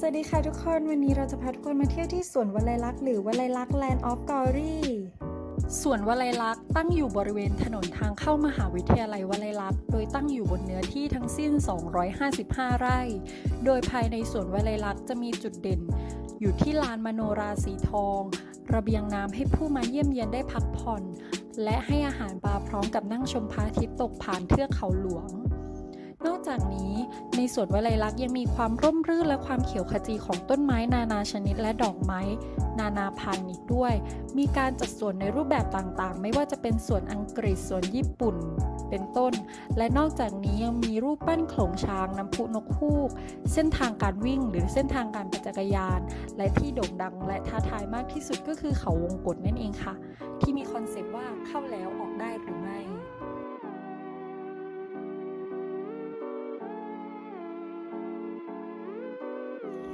สวัสดีค่ะทุกคนวันนี้เราจะพาทุกคนมาเที่ยวที่สวนวลัยลักษณ์หรือวลัยลักษณ์ Land of Glory สวนวลัยลักษณ์ตั้งอยู่บริเวณถนนทางเข้ามหาวิทยาลัยวลัยลักษณ์โดยตั้งอยู่บนเนื้อที่ทั้งสิ้น 255 ไร่ โดยภายในสวนวลัยลักษณ์จะมีจุดเด่น อยู่ที่ลานมโนราสีทอง ระเบียงน้ำให้ผู้มาเยี่ยมเยียนได้พักผ่อน และให้อาหารปลาพร้อมกับนั่งชมพระอาทิตย์ตกผ่านเทือกเขาหลวง นอกจากนี้ในสวนวลัยลักษณ์ยังมีความร่มรื่นและความเขียวขจีของต้นไม้นานาชนิดและดอกไม้ นานาพันธุ์อีกด้วย มีการจัดสวนในรูปแบบต่างๆ ไม่ว่าจะเป็นสวนอังกฤษสวนญี่ปุ่น เป็นต้น และนอกจากนี้ยังมีรูปปั้นโขลงช้างน้ำพุนกฮูก เส้นทางการวิ่งหรือเส้นทางการปั่นจักรยาน และที่โด่งดังและท้าทายมากที่สุดก็คือเขาวงกตนั่นเองค่ะ ที่มีคอนเซปต์ว่าเข้าแล้ว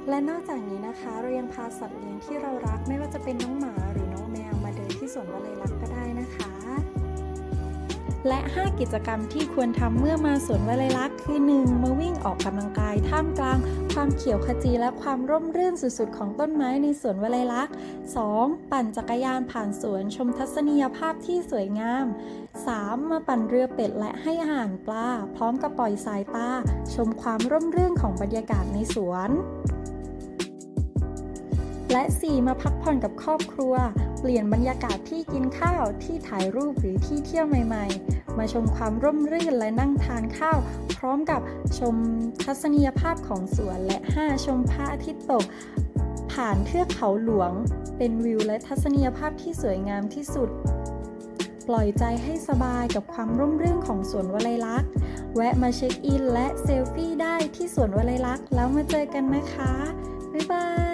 และนอกจากนี้นะคะเรายังพาสัตว์เลี้ยงที่เรารักไม่ว่าจะเป็นน้องหมาหรือน้องแมวมาเดินที่สวนวลัยลักษณ์ก็ได้นะคะ และ 5 กิจกรรมที่ควรทำเมื่อมาสวนวลัยลักษณ์คือ 1. มาวิ่งออกกำลังกายท่ามกลาง ความเขียวขจีและความร่มรื่นสุดๆ ของต้นไม้ในสวนวลัยลักษณ์ 2. ปั่นจักรยานผ่านสวนชมทัศนียภาพที่สวยงาม 3. มาปั่นเรือเป็ดและให้อาหารปลา พร้อมกับปล่อยสายตาชมความร่มรื่นของบรรยากาศในสวน และ 4 มาพักผ่อนกับครอบครัว เปลี่ยนบรรยากาศที่กินข้าวที่ถ่ายรูปหรือที่เที่ยวใหม่ๆ มาชมความร่มรื่นและนั่งทานข้าว พร้อมกับชมทัศนียภาพของสวน และ 5 ชมพระอาทิตย์ตก ผ่านเทือกเขาหลวง เป็นวิวและทัศนียภาพที่สวยงามที่สุด ปล่อยใจให้สบายกับความร่มรื่นของสวนวลัยลักษณ์แวะมาเช็คอินและเซลฟี่ได้ที่สวนวลัยลักษณ์แล้วมาเจอกันนะคะบ๊ายบาย